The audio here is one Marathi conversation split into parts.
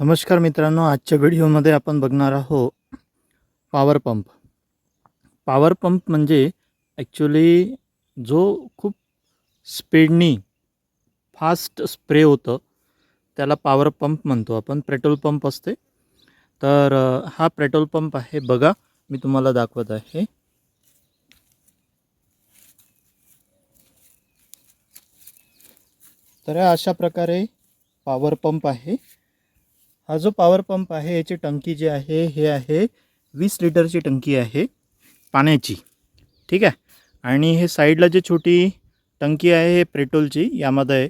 नमस्कार मित्रांनो आजच्या व्हिडिओमध्ये आपण बघणार आहोत पॉवर पंप पॉवर पंप म्हणजे ॲक्च्युली जो खूप स्पीडनी फास्ट स्प्रे होतं त्याला पॉवर पंप म्हणतो आपण. पेट्रोल पंप असते. तर हा पेट्रोल पंप आहे बघा मी तुम्हाला दाखवत आहे. तर अशा प्रकारे पॉवर पंप आहे. हा जो पॉवर पंप आहे याची टंकी जी आहे हे आहे वीस लिटरची टंकी आहे पाण्याची. ठीक आहे? आणि हे साईडला जी छोटी टंकी आहे हे पेट्रोलची यामध्ये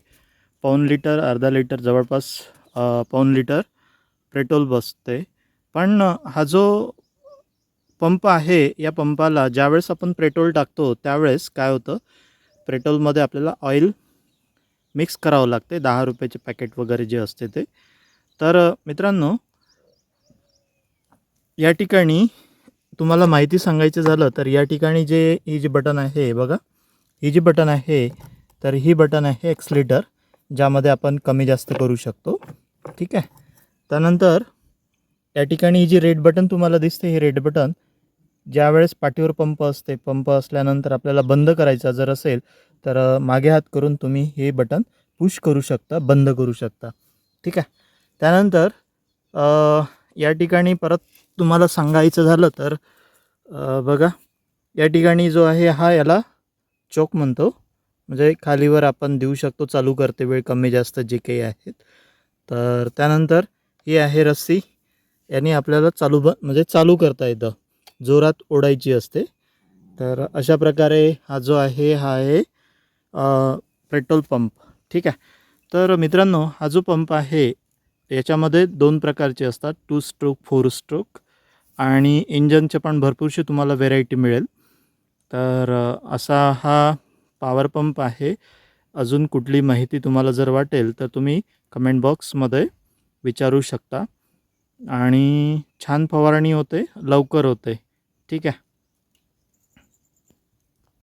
पाऊन लिटर अर्धा लिटर जवळपास पाऊन लिटर पेट्रोल बसते. पण हा जो पंप आहे या पंपाला ज्यावेळेस आपण पेट्रोल टाकतो त्यावेळेस काय होतं? पेट्रोलमध्ये आपल्याला ऑइल मिक्स करावं लागते. दहा रुपयाचे पॅकेट वगैरे जे असते ते. तर मित्रांनो या ठिकाणी तुम्हाला माहिती सांगायचं झालं तर या ठिकाणी जे ही जी बटन आहे बघा. ही जी बटन आहे तर ही बटन आहे एक्सलेटर ज्यामध्ये आपण कमी जास्त करू शकतो. ठीक आहे? त्यानंतर या ठिकाणी ही जी रेड बटन तुम्हाला दिसते हे रेड बटन ज्यावेळेस पाठीवर पंप असते पंप असल्यानंतर आपल्याला बंद करायचा जर असेल तर मागे हात करून तुम्ही हे बटन पुश करू शकता बंद करू शकता. ठीक आहे? त्यानंतर या ठिकाणी परत तुम्हाला सांगायचं झालं तर बघा या ठिकाणी जो आहे हा याला चोक म्हणतो. म्हणजे खालीवर आपण देऊ शकतो चालू करते वेळ कमी जास्त जे काही आहेत. तर त्यानंतर ही आहे रस्सी. याने आपल्याला चालू ब म्हणजे चालू करता येतं. जोरात ओढायची असते. तर अशा प्रकारे हा जो आहे हा आहे पेट्रोल पंप. ठीक आहे. तर मित्रांनो हा जो पंप आहे याच्यामध्ये दोन प्रकारचे असतात टू स्ट्रोक फोर स्ट्रोक आणि इंजनचे पण भरपूरशी तुम्हाला व्हेरायटी मिळेल. तर असा हा पॉवर पंप आहे. अजून कुठली माहिती तुम्हाला जर वाटेल तर तुम्ही कमेंट बॉक्समध्ये विचारू शकता. आणि छान फवारणी होते लवकर होते. ठीक आहे.